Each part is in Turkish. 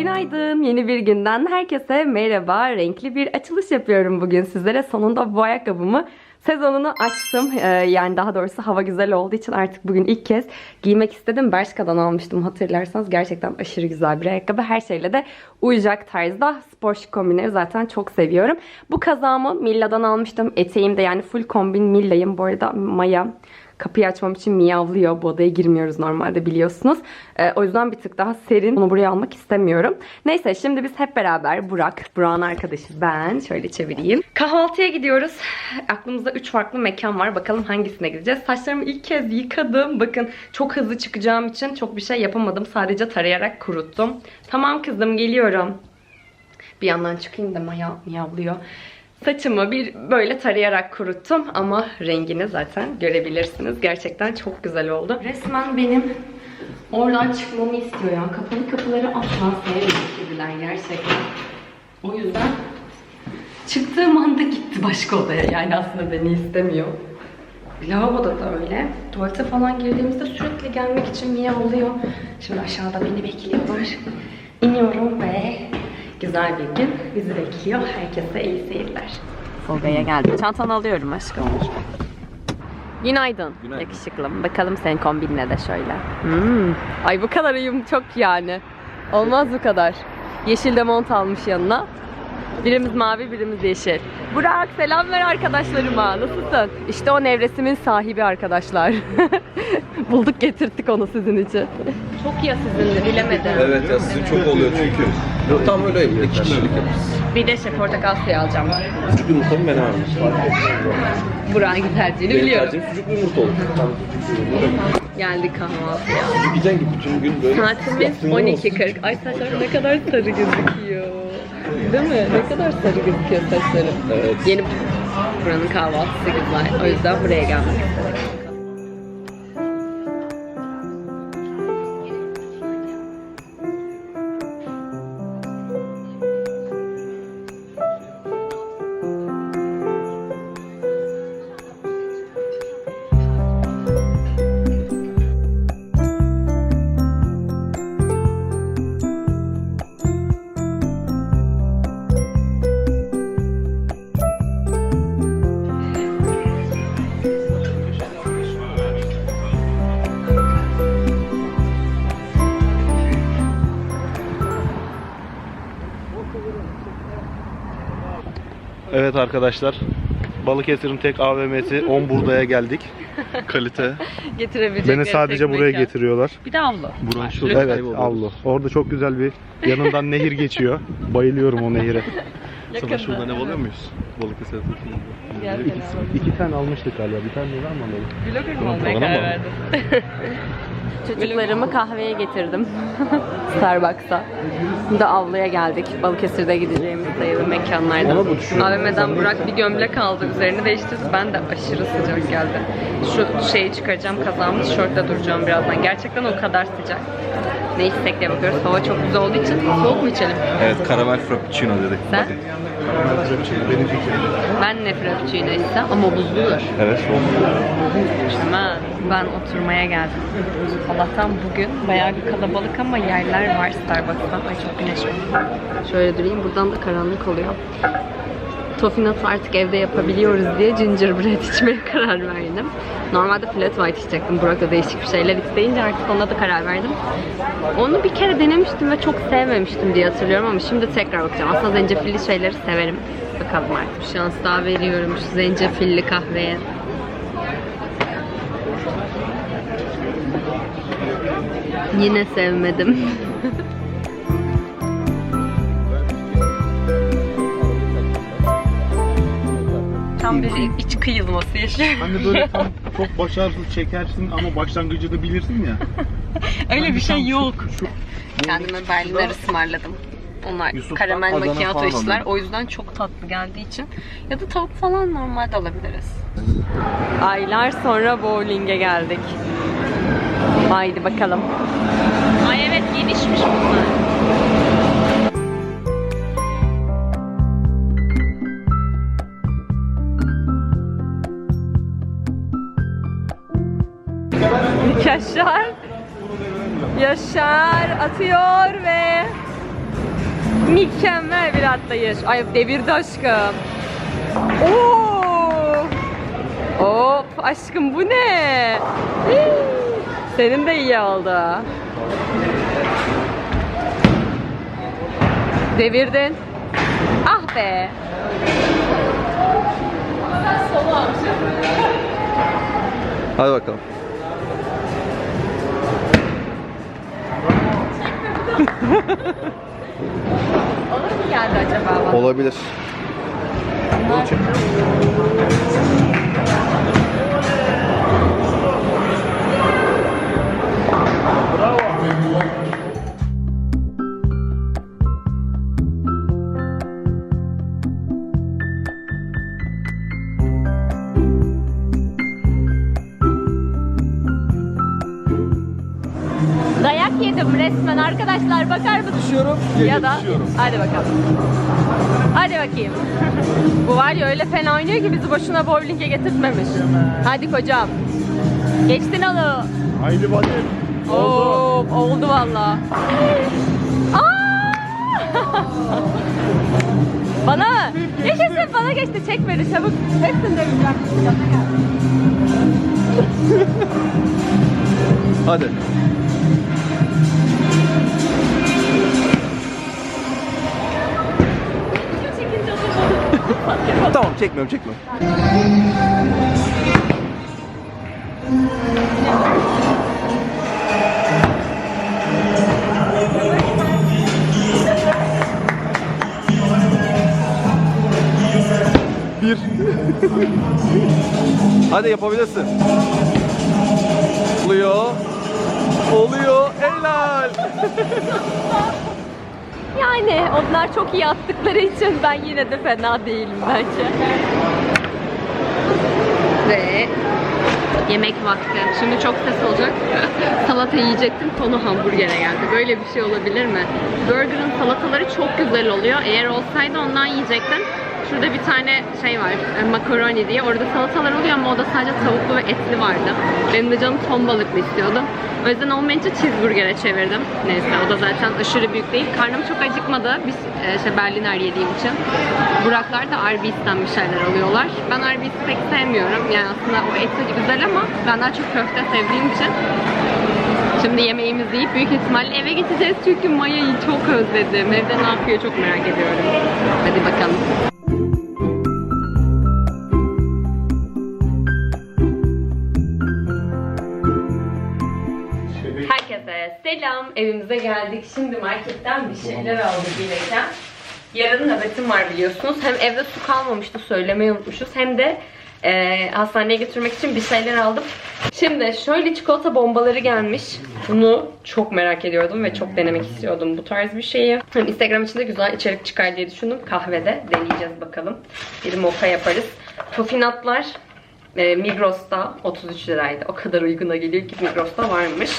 Günaydın. Yeni bir günden herkese merhaba. Renkli bir açılış yapıyorum bugün sizlere. Sonunda bu ayakkabımı sezonunu açtım. Ee, yani daha doğrusu hava güzel olduğu için artık bugün ilk kez giymek istedim. Bershka'dan almıştım hatırlarsanız. Gerçekten aşırı güzel bir ayakkabı. Her şeyle de uyacak tarzda. Spor şık kombinleri zaten çok seviyorum. Bu kazağımı Milla'dan almıştım. Eteğim de yani full kombin Milla'yım. Bu arada Maya Kapıyı açmam için miyavlıyor. Bu odaya girmiyoruz normalde biliyorsunuz. Ee, o yüzden bir tık daha serin. Onu buraya almak istemiyorum. Neyse şimdi biz hep beraber Burak, Burak'ın arkadaşı ben. Şöyle çevireyim. Kahvaltıya gidiyoruz. Aklımızda 3 farklı mekan var. Bakalım hangisine gideceğiz. Saçlarımı ilk kez yıkadım. Bakın çok hızlı çıkacağım için çok bir şey yapamadım. Sadece tarayarak kuruttum. Tamam kızım geliyorum. Bir yandan çıkayım da Maya miyavlıyor. Saçımı bir böyle tarayarak kuruttum ama rengini zaten görebilirsiniz. Gerçekten çok güzel oldu. Resmen benim oradan çıkmamı istiyor ya. Kapalı kapıları asla sevmiyor kediler gerçekten. O yüzden çıktığım anda gitti başka odaya. Yani aslında beni istemiyor. Lavaboda da öyle. Tuvalete falan girdiğimizde sürekli gelmek için miyavlıyor. Şimdi aşağıda beni bekliyorlar. İniyorum ve güzel bir gün bizi bekliyor. Herkese iyi seyirler. Tolga'ya geldim. Çantanı alıyorum aşkım. Günaydın. Günaydın. Yakışıklım. Bakalım senin kombinle de şöyle. Hmm. Ay bu kadar uyum çok yani. Olmaz bu kadar. Yeşil de mont almış yanına. Birimiz mavi, birimiz yeşil. Burak selam ver arkadaşlarıma. Nasılsın? İşte o nevresimin sahibi arkadaşlar. Bulduk getirttik onu sizin için. Çok ya sizin de bilemedim. Evet ya sizin çok oluyor çünkü. Bu tam öyle iki kişilik yaparız. Bir de şey portakal suyu alacağım. Sucuklu yumurta mı ben abi? Burak'ın tercihini Benim biliyorum. tercihim sucuklu yumurta olur. Tam sucuklu yumurta. Geldik kahvaltıya. Sucuk yiyeceksin ki bütün gün böyle. Saatimiz yaptığın olsun. 12.40. Ay saçlarım ne kadar sarı gözüküyor. Değil mi? Ne kadar sarı gözüküyor saçlarım. Evet. Yeni buranın kahvaltısı güzel. O yüzden buraya gelmek istedim. Evet arkadaşlar. Balıkesir'in tek AVM'si 10 Burda'ya geldik. Kalite. Getirebilecekleri Beni sadece tek buraya mekan. getiriyorlar. Bir de avlu. Burak şu Evet, avlu. Orada çok güzel bir yanından nehir geçiyor. Bayılıyorum o nehire. Yakında. şurada ne oluyor muyuz? Balıkesir Gel seni alalım. İki tane almıştık galiba. Bir tane neden mi alalım? Vlogger mı olmaya karar verdin? Çocuklarımı kahveye getirdim. Starbucks'a. Şimdi avluya geldik. Balıkesir'de gideceğimiz sayılı mekanlardan. AVM'den Burak bir gömlek aldı. Üzerini değiştirdi. Ben de aşırı sıcak geldi. Şu şeyi çıkaracağım. Kazağımı tişörtle duracağım birazdan. Gerçekten o kadar sıcak. Ne içsek diye bakıyoruz. Hava çok güzel olduğu için soğuk mu içelim? Evet karamel frappuccino dedik. Sen? Hadi. Benim fikrim. Ben ne frappuccino ama buzludur. Evet soğuk. Hemen ben oturmaya geldim. Allah'tan bugün bayağı bir kalabalık ama yerler var Starbucks'ta. Ay çok güneş var. Şöyle durayım. Buradan da karanlık oluyor. Tofinatı artık evde yapabiliyoruz diye gingerbread içmeye karar verdim. Normalde flat white içecektim. Burak da değişik bir şeyler isteyince artık ona da karar verdim. Onu bir kere denemiştim ve çok sevmemiştim diye hatırlıyorum ama şimdi tekrar bakacağım. Aslında zencefilli şeyleri severim. Bakalım artık. Şans daha veriyorum şu zencefilli kahveye. Yine sevmedim. Bir iç kıyılması yaşıyor. Hani böyle tam çok başarısız çekersin ama başlangıcı da bilirsin ya. Öyle bir şey yok. Kendime Berliner ısmarladım. Onlar Yusuf'tan karamel Adana macchiato falan içtiler. alıyorum. O yüzden çok tatlı geldiği için. Ya da tavuk falan normalde alabiliriz. Aylar sonra bowling'e geldik. Haydi bakalım. Yaşar Yaşar atıyor ve Mükemmel bir atlayış. Ay devirdi aşkım. Oo! Hop aşkım bu ne? Senin de iyi oldu. Devirdin. Ah be. Hadi bakalım. Olur mu geldi acaba? Olabilir. Dayak Ya da hadi bakalım. Hadi bakayım. Bu var ya öyle fena oynuyor ki bizi boşuna bowling'e getirtmemiş. Hadi kocam. Geçtin onu. Haydi hadi. Oo, oldu valla. Bana yaşasın bana geçti çek beni çabuk. Hepsini de Hadi. Çekmiyorum çekmiyorum. Bir. Hadi yapabilirsin. Oluyor. Oluyor. Helal. Yani onlar çok iyi attıkları için ben yine de fena değilim bence. Ve yemek vakti. Şimdi çok ses olacak. Salata yiyecektim. Konu hamburgere geldi. Böyle bir şey olabilir mi? Burger'ın salataları çok güzel oluyor. Eğer olsaydı ondan yiyecektim. Şurada bir tane şey var, e, macaroni diye. Orada salatalar oluyor ama o da sadece tavuklu ve etli vardı. Benim de canım ton balıklı istiyordum. O yüzden olmayınca cheeseburger'e çevirdim. Neyse o da zaten aşırı büyük değil. Karnım çok acıkmadı. Biz e, şey Berliner yediğim için. Buraklar da Arby's'ten bir şeyler alıyorlar. Ben Arby's'i pek sevmiyorum. Yani aslında o eti güzel ama ben daha çok köfte sevdiğim için Şimdi yemeğimizi yiyip büyük ihtimalle eve gideceğiz çünkü Maya'yı çok özledim. Evde ne yapıyor çok merak ediyorum. Hadi bakalım. Selam. Evimize geldik. Şimdi marketten bir şeyler aldık gelirken. Yarın nöbetim var biliyorsunuz. Hem evde su kalmamıştı söylemeyi unutmuşuz. Hem de e, hastaneye götürmek için bir şeyler aldım. Şimdi şöyle çikolata bombaları gelmiş. Bunu çok merak ediyordum ve çok denemek istiyordum bu tarz bir şeyi. Hem Instagram için de güzel içerik çıkar diye düşündüm. Kahvede deneyeceğiz bakalım. Bir moka yaparız. Tofinatlar e, Migros'ta 33 liraydı. O kadar uyguna geliyor ki Migros'ta varmış.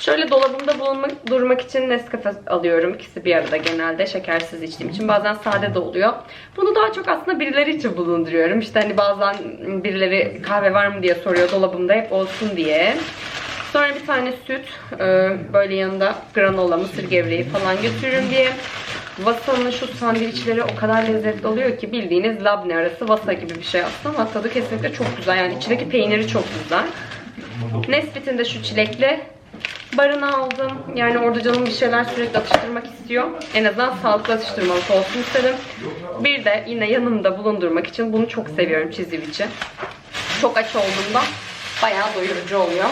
Şöyle dolabımda bulunmak, durmak için Nescafe alıyorum. İkisi bir arada genelde şekersiz içtiğim için. Bazen sade de oluyor. Bunu daha çok aslında birileri için bulunduruyorum. İşte hani bazen birileri kahve var mı diye soruyor dolabımda hep olsun diye. Sonra bir tane süt, e, böyle yanında granola, mısır gevreği falan götürürüm diye. Vasa'nın şu sandviçleri o kadar lezzetli oluyor ki bildiğiniz labne arası Vasa gibi bir şey aslında ama tadı kesinlikle çok güzel. Yani içindeki peyniri çok güzel. Nesbit'in de şu çilekli barını aldım. Yani orada canım bir şeyler sürekli atıştırmak istiyor. En azından sağlıklı atıştırmalık olsun istedim. Bir de yine yanımda bulundurmak için bunu çok seviyorum çizivic'i. Çok aç olduğumda bayağı doyurucu oluyor.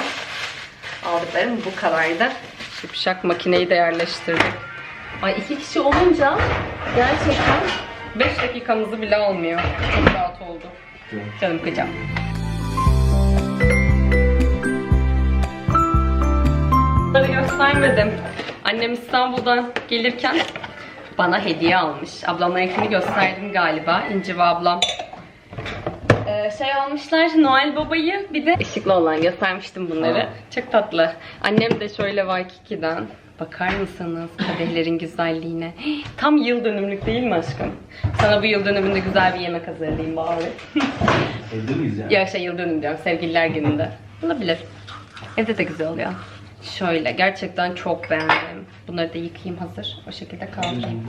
Aldıklarım bu kadardı. Şıpşak makineyi de yerleştirdik. Ay iki kişi olunca gerçekten 5 dakikamızı bile almıyor. Çok rahat oldu. Canım kocam. Göstermedim. Annem İstanbul'dan gelirken bana hediye almış. Ablamlarınkini gösterdim galiba. İnci ve ablam. Ee, şey almışlar Noel Baba'yı bir de ışıklı olan göstermiştim bunları. Çok tatlı. Annem de şöyle Waikiki'den. Bakar mısınız kadehlerin güzelliğine? Tam yıl dönümlük değil mi aşkım? Sana bu yıl dönümünde güzel bir yemek hazırlayayım bari. Evde miyiz yani? ya şey yıl dönümü diyorum sevgililer gününde. Olabilir. Evde de güzel oluyor. Şöyle gerçekten çok beğendim. Bunları da yıkayayım hazır. O şekilde kaldırayım.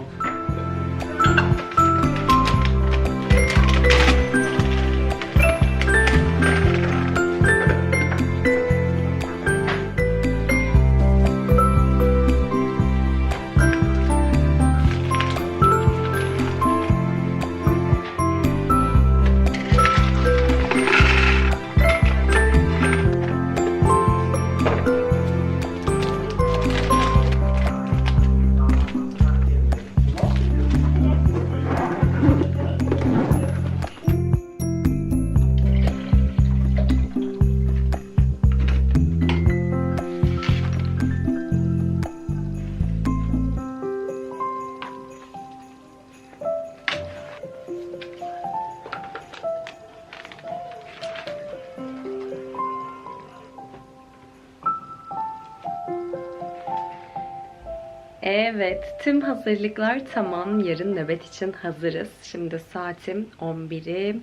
Evet, tüm hazırlıklar tamam. Yarın nöbet için hazırız. Şimdi saatim 11'i e,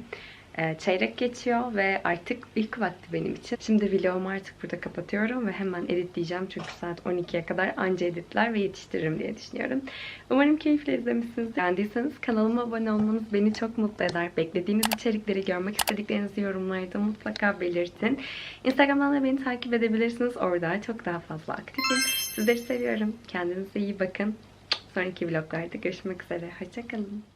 çeyrek geçiyor ve artık ilk vakti benim için. Şimdi vlogumu artık burada kapatıyorum ve hemen editleyeceğim. Çünkü saat 12'ye kadar anca editler ve yetiştiririm diye düşünüyorum. Umarım keyifle izlemişsiniz. Beğendiyseniz kanalıma abone olmanız beni çok mutlu eder. Beklediğiniz içerikleri görmek istediklerinizi yorumlarda mutlaka belirtin. Instagram'dan da beni takip edebilirsiniz. Orada çok daha fazla aktifim. Sizleri seviyorum. Kendinize iyi bakın. Sonraki vloglarda görüşmek üzere. Hoşçakalın.